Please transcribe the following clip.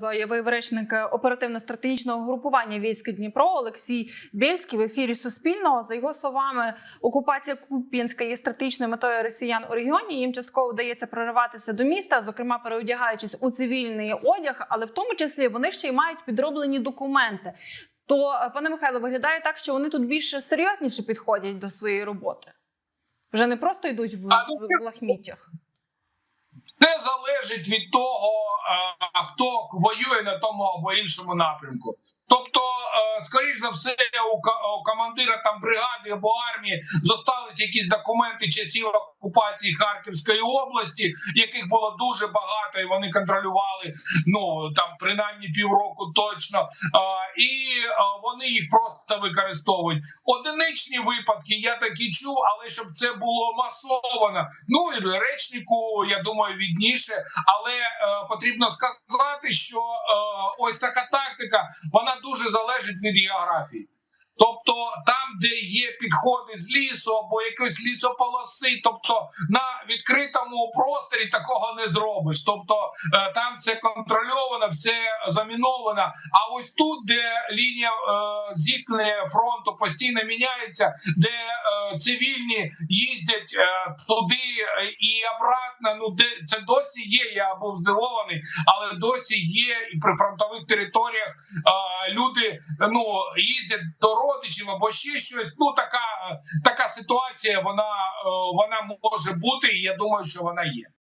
Заявив речник оперативно-стратегічного групування військ Дніпро Олексій Бєльський в ефірі Суспільного. За його словами, окупація Куп'янська є стратегічною метою росіян у регіоні. Їм частково вдається прориватися до міста, зокрема переодягаючись у цивільний одяг, але в тому числі вони ще й мають підроблені документи. То, е, пане Михайло, виглядає так, що вони тут більше серйозніше підходять до своєї роботи. Вже не просто йдуть в, в лахміттях. Це залежить від того, е, хто воює на тому або іншому напрямку. Е, скоріш за все, у командира там бригади або армії зосталися якісь документи часів окупації Харківської області, яких було дуже багато, і вони контролювали ну там принаймні півроку точно. І вони їх просто використовують. Одиничні випадки я такі чув, але щоб це було масовано. Ну і речнику, я думаю, відніше, але е, потрібно сказати, що е, ось така тактика вона дуже залежить від географії. Тобто там, де є підходи з лісу або якоїсь лісополоси, тобто на відкритому просторі такого не зробиш. Тобто е, там все контрольовано, все заміновано. А ось тут, де лінія е, зіткнення фронту постійно міняється, де е, цивільні їздять туди і обратно. Ну де це досі є. Я був здивований, але досі є і при фронтових територіях люди ну їздять до родичів або ще щось. Ну така така ситуація. Вона е, вона може бути, і я думаю, що вона є.